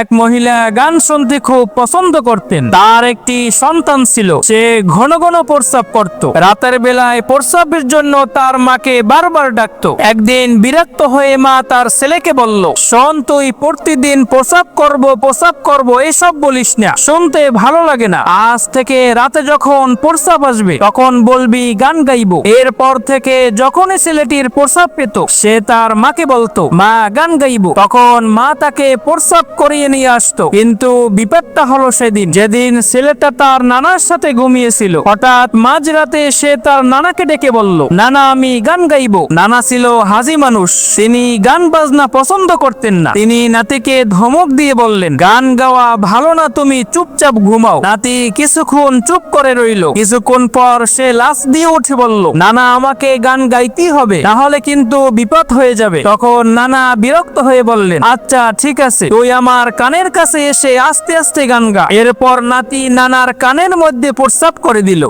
এক মহিলা গান শুনতে খুব পছন্দ করতেন। তার একটি সন্তান ছিল। সে ঘন ঘন প্রস্রাব করত। রাতের বেলায় প্রস্রাবের জন্য তার মাকে বারবার ডাকতো। একদিন বিরক্ত হয়ে মা তার ছেলেকে বলল, শোন, তুই প্রতিদিন প্রস্রাব করব প্রস্রাব করব, এসব বলিস না। শুনতে ভালো লাগে না। আজ থেকে রাতে যখন প্রস্রাব আসবে, তখন বলবি, গান গাইবো। এরপর থেকে যখনই ছেলেটির প্রস্রাব পেত, সে তার মাকে বলতো, মা, গান গাইবো। তখন মা তাকে প্রস্রাব করিয়ে নিয়ে আসতো। কিন্তু বিপদটা হলো সেদিন। যেদিন ছেলেটা তার নানার সাথে ঘুমিয়েছিল, হঠাৎ মাঝরাতে সে তার নানাকে ডেকে বলল, নানা, আমি গান গাইবো। নানা ছিল হাজি মানুষ। তিনি গান বাজনা পছন্দ করতেন না। তিনি নাতিকে ধমক দিয়ে বললেন, গান গাওয়া ভালো না, তুমি চুপচাপ ঘুমাও। নাতি কিছুক্ষণ চুপ করে রইল। কিছুক্ষণ পর সে লাশ দিয়ে উঠে বলল, নানা, আমাকে গান গাইতেই হবে তাহলে কিন্তু বিপদ হয়ে যাবে। তখন নানা বিরক্ত হয়ে বললেন আচ্ছা ঠিক আছে। তুই আমার কানের কাছে এসে আস্তে আস্তে গান গা এরপর নাতি নানার কানের মধ্যে প্রস্রাব করে দিল।